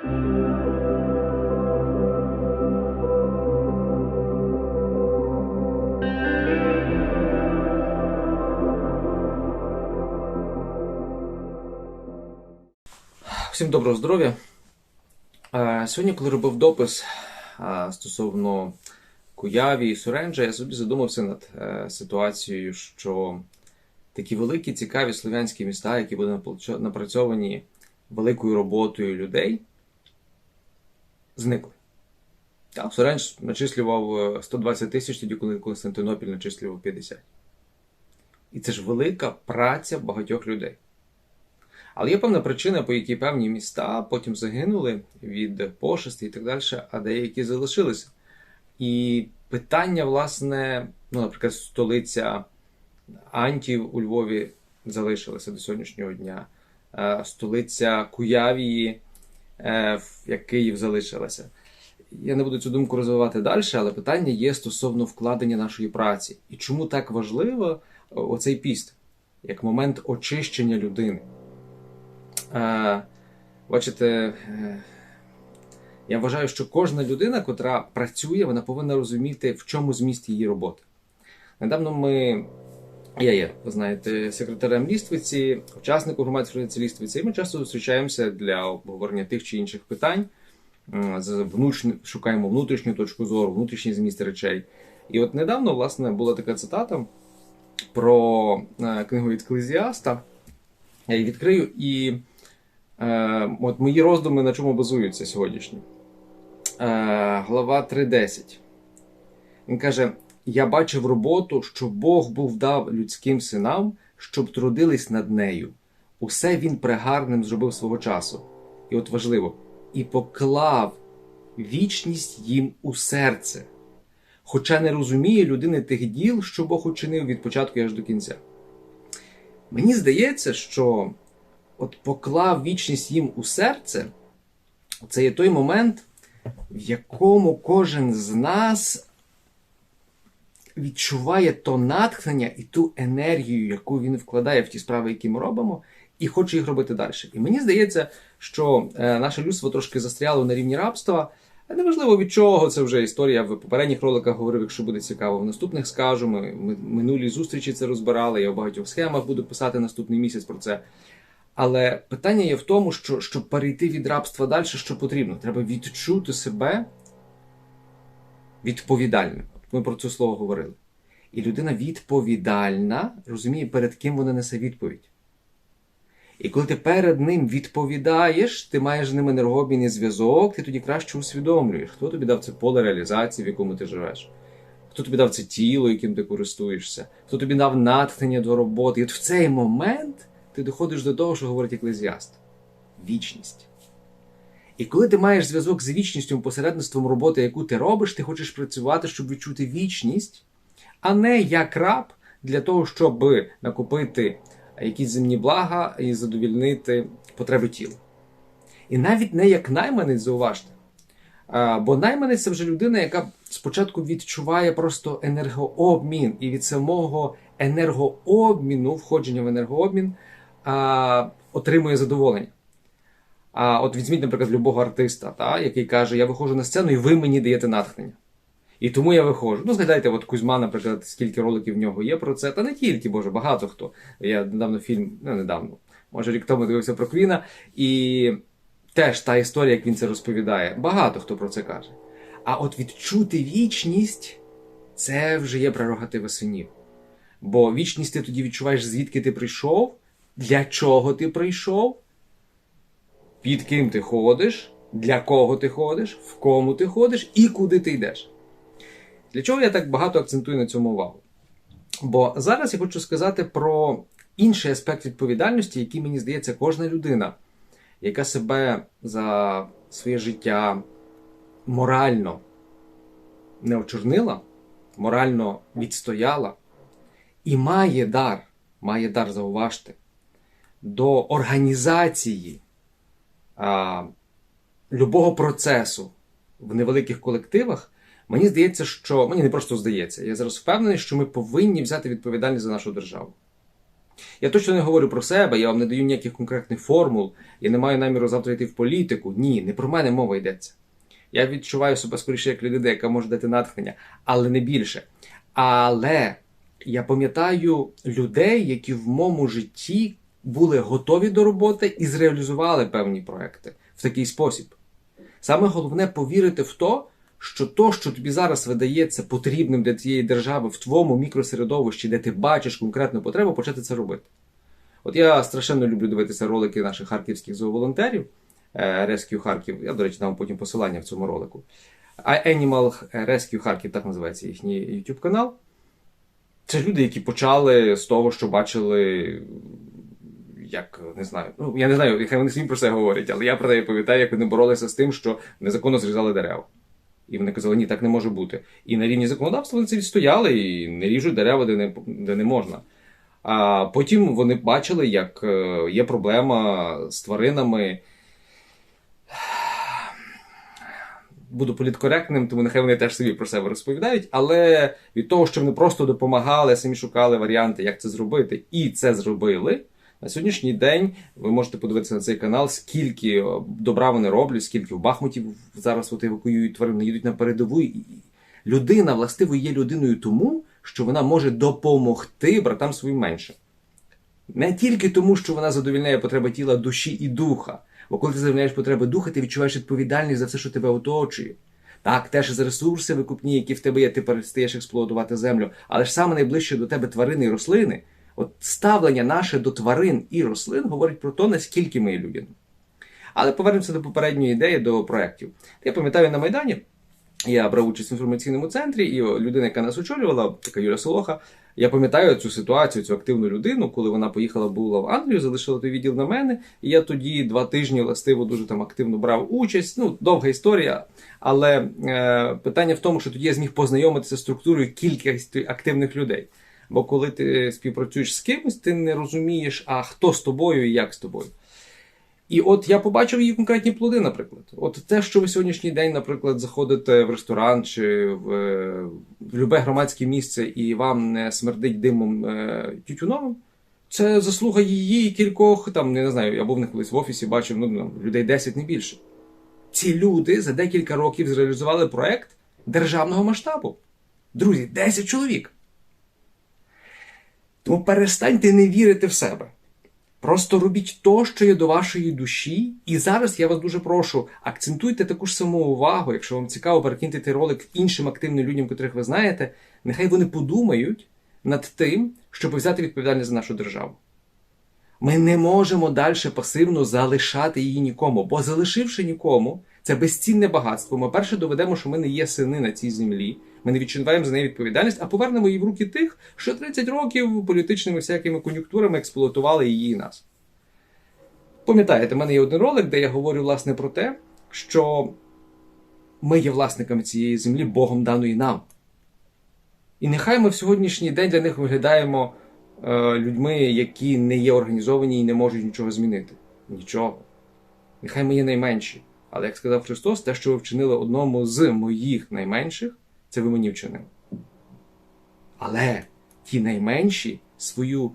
Всім доброго здоров'я. Е, Сьогодні, коли робив допис е, стосовно Куяві і Суренджа, я собі задумався над е, ситуацією, що такі великі, цікаві слов'янські міста, які були напрацьовані великою роботою людей, зникли. Так, Сурендж начислював е, 120 тисяч, тоді коли Константинопіль начислював 50. І це ж велика праця багатьох людей. Але є певна причина, по якій певні міста потім загинули від пошесті і так далі, а деякі залишилися. І питання, власне, ну, наприклад, столиця Антів у Львові залишилася до сьогоднішнього дня, Е, столиця Куявії, е, як Київ, залишилася. Я не буду цю думку розвивати далі, але питання є стосовно вкладення нашої праці. І чому так важливо оцей піст, як момент очищення людини. Е, Бачите, е, я вважаю, що кожна людина, котра працює, вона повинна розуміти, в чому зміст її роботи. Недавно ми, я є, ви знаєте, секретарем Ліствиці, учасником громадської організації Ліствиці, і ми часто зустрічаємося для обговорення тих чи інших питань. М, шукаємо внутрішню точку зору, внутрішній зміст речей. І от недавно, власне, була така цитата про е, книгу Екклезіаста. Я її відкрию і Е, от мої роздуми на чому базуються сьогоднішні. Е, глава 3.10. Він каже: Я бачив роботу, що Бог був дав людським синам, щоб трудились над нею. Усе він прегарним зробив свого часу. І от важливо, і поклав вічність їм у серце. Хоча не розуміє людини тих діл, що Бог учинив від початку аж до кінця. Мені здається, що от поклав вічність їм у серце, це є той момент, в якому кожен з нас відчуває то натхнення і ту енергію, яку він вкладає в ті справи, які ми робимо, і хоче їх робити далі. І мені здається, що е, наше людство трошки застряло на рівні рабства. Неважливо від чого, це вже історія в попередніх роликах говорив, якщо буде цікаво. В наступних скажу. Ми, ми минулі зустрічі це розбирали. Я у багатьох схемах буду писати наступний місяць про це. Але питання є в тому, що щоб перейти від рабства далі, що потрібно? Треба відчути себе відповідальним. Ми про це слово говорили. І людина відповідальна розуміє, перед ким вона несе відповідь. І коли ти перед ним відповідаєш, ти маєш з ним енергообмінний зв'язок, ти тоді краще усвідомлюєш, хто тобі дав це поле реалізації, в якому ти живеш, хто тобі дав це тіло, яким ти користуєшся, хто тобі дав натхнення до роботи. І от в цей момент ти доходиш до того, що говорить еклезіаст вічність. І коли ти маєш зв'язок з вічністю посередництвом роботи, яку ти робиш, ти хочеш працювати, щоб відчути вічність, а не як раб для того, щоб накопити якісь земні блага і задовільнити потреби тіла. І навіть не як найманець, зауважте. Бо найманець це вже людина, яка спочатку відчуває просто енергообмін, і від самого енергообміну, входження в енергообмін, отримує задоволення. А от візьміть, наприклад, любого артиста, та, який каже: Я виходжу на сцену, і ви мені даєте натхнення. І тому я виходжу. Ну, згадайте, от Кузьма, наприклад, скільки роликів в нього є про це, та не тільки, Боже, багато хто. Я недавно фільм, ну недавно, може рік тому дивився про Квіна, і теж та історія, як він це розповідає. Багато хто про це каже. А от відчути вічність це вже є прерогатива синів. Бо вічність ти тоді відчуваєш, звідки ти прийшов, для чого ти прийшов, під ким ти ходиш, для кого ти ходиш, в кому ти ходиш і куди ти йдеш. Для чого я так багато акцентую на цьому увагу? Бо зараз я хочу сказати про інший аспект відповідальності, який, мені здається, кожна людина, яка себе за своє життя морально не очорнила, морально відстояла і має дар, має дар зауважте, до організації любого процесу в невеликих колективах. Мені здається, що мені не просто здається, я зараз впевнений, що ми повинні взяти відповідальність за нашу державу. Я точно не говорю про себе, я вам не даю ніяких конкретних формул, я не маю наміру завтра йти в політику. Ні, не про мене мова йдеться. Я відчуваю себе скоріше як людина, яка може дати натхнення, але не більше. Але я пам'ятаю людей, які в моєму житті були готові до роботи і зреалізували певні проекти в такий спосіб. Саме головне повірити в то, що то, що тобі зараз видається потрібним для цієї держави в твоєму мікросередовищі, де ти бачиш конкретну потребу, почати це робити. От я страшенно люблю дивитися ролики наших харківських зооволонтерів е, Rescue Харків. Я, до речі, дам потім посилання в цьому ролику. Animal Rescue Харків, так називається їхній YouTube канал. Це люди, які почали з того, що бачили, як не знаю, ну я не знаю, хай вони самі про це говорять, але я про те пам'ятаю, як вони боролися з тим, що незаконно зрізали дерева. І вони казали, ні, так не може бути. І на рівні законодавства вони це відстояли і не ріжуть дерева, де не, де не можна. А потім вони бачили, як е, є проблема з тваринами. Буду політкоректним, тому нехай вони теж собі про себе розповідають. Але від того, що вони просто допомагали, самі шукали варіанти, як це зробити, і це зробили. На сьогоднішній день ви можете подивитися на цей канал, скільки е, добра вони роблять, скільки в Бахмуті зараз от евакуюють тварин, їдуть на передову. Людина, властиво, є людиною тому, що вона може допомогти братам своїм менше. Не тільки тому, що вона задовільняє потреби тіла, душі і духа. Бо коли ти задовільняєш потреби духа, ти відчуваєш відповідальність за все, що тебе оточує. Так, теж за ресурси викупні, які в тебе є, ти перестаєш експлуатувати землю. Але ж саме найближче до тебе тварини і рослини, от ставлення наше до тварин і рослин говорить про те, наскільки ми є. Але повернемося до попередньої ідеї, до проєктів. Я пам'ятаю на Майдані. Я брав участь в інформаційному центрі, і людина, яка нас очолювала, така Юля Солоха. Я пам'ятаю цю ситуацію, цю активну людину, коли вона поїхала була в Англію, залишила той відділ на мене. І я тоді два тижні властиво дуже там активно брав участь. Ну, довга історія. Але е, питання в тому, що тоді я зміг познайомитися з структурою кількості активних людей. Бо коли ти співпрацюєш з кимось, ти не розумієш, а хто з тобою і як з тобою. І от я побачив її конкретні плоди, наприклад. От те, що ви сьогоднішній день, наприклад, заходите в ресторан чи в, в любе громадське місце і вам не смердить димом е, тютюновим, це заслуга її кількох, там, не знаю, я був них колись в офісі, бачив ну, людей 10 не більше. Ці люди за декілька років зреалізували проект державного масштабу. Друзі, 10 чоловік. Тому перестаньте не вірити в себе. Просто робіть то, що є до вашої душі. І зараз я вас дуже прошу, акцентуйте таку ж саму увагу, якщо вам цікаво, перекиньте цей ролик іншим активним людям, котрих ви знаєте, нехай вони подумають над тим, щоб взяти відповідальність за нашу державу. Ми не можемо далі пасивно залишати її нікому, бо залишивши нікому, це безцінне багатство. Ми перше доведемо, що ми не є сини на цій землі. Ми не відчуваємо за неї відповідальність, а повернемо її в руки тих, що 30 років політичними всякими кон'юнктурами експлуатували її і нас. Пам'ятаєте, в мене є один ролик, де я говорю власне про те, що ми є власниками цієї землі, Богом даної нам. І нехай ми в сьогоднішній день для них виглядаємо е, людьми, які не є організовані і не можуть нічого змінити. Нічого. Нехай ми є найменші. Але як сказав Христос, те, що ви вчинили одному з моїх найменших, це ви мені вчинили. Але ті найменші свою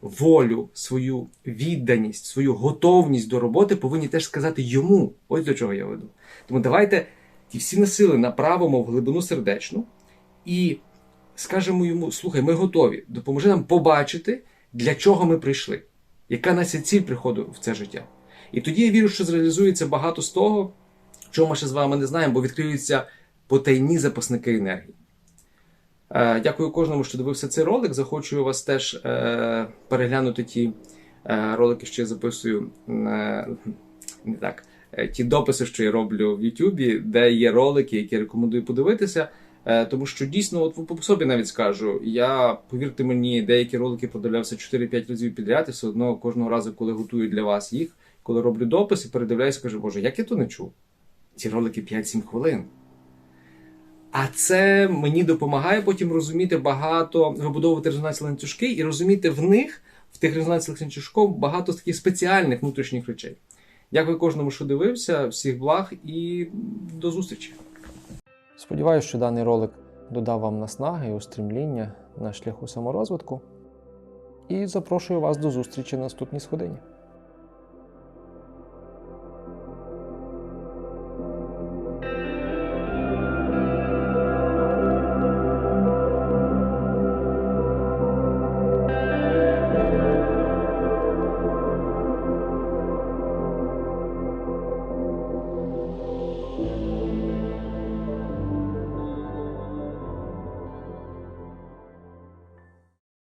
волю, свою відданість, свою готовність до роботи повинні теж сказати йому. Ось до чого я веду. Тому давайте ті всі насили направимо в глибину сердечну і скажемо йому: слухай, ми готові, допоможи нам побачити, для чого ми прийшли, яка наша ціль приходу в це життя. І тоді я вірю, що зреалізується багато з того, чого ми ще з вами не знаємо, бо відкриються потайні запасники енергії. Е, Дякую кожному, що дивився цей ролик. Захочу вас теж е, переглянути ті е, ролики, що я записую не так, ті дописи, що я роблю в Ютубі, де є ролики, які рекомендую подивитися. Тому що дійсно, от по собі навіть скажу, я, повірте мені, деякі ролики продивлявся 4-5 разів підряд, і все одно кожного разу, коли готую для вас їх, коли роблю дописи, передивляюся, кажу, Боже, як я то не чув? Ці ролики 5-7 хвилин. А це мені допомагає потім розуміти багато, вибудовувати резонансні ланцюжки і розуміти в них, в тих резонансних ланцюжках, багато таких спеціальних внутрішніх речей. Дякую кожному, що дивився, всіх благ і до зустрічі. Сподіваюся, що даний ролик додав вам наснаги і устремління на шляху саморозвитку. і запрошую вас до зустрічі на наступній сходині.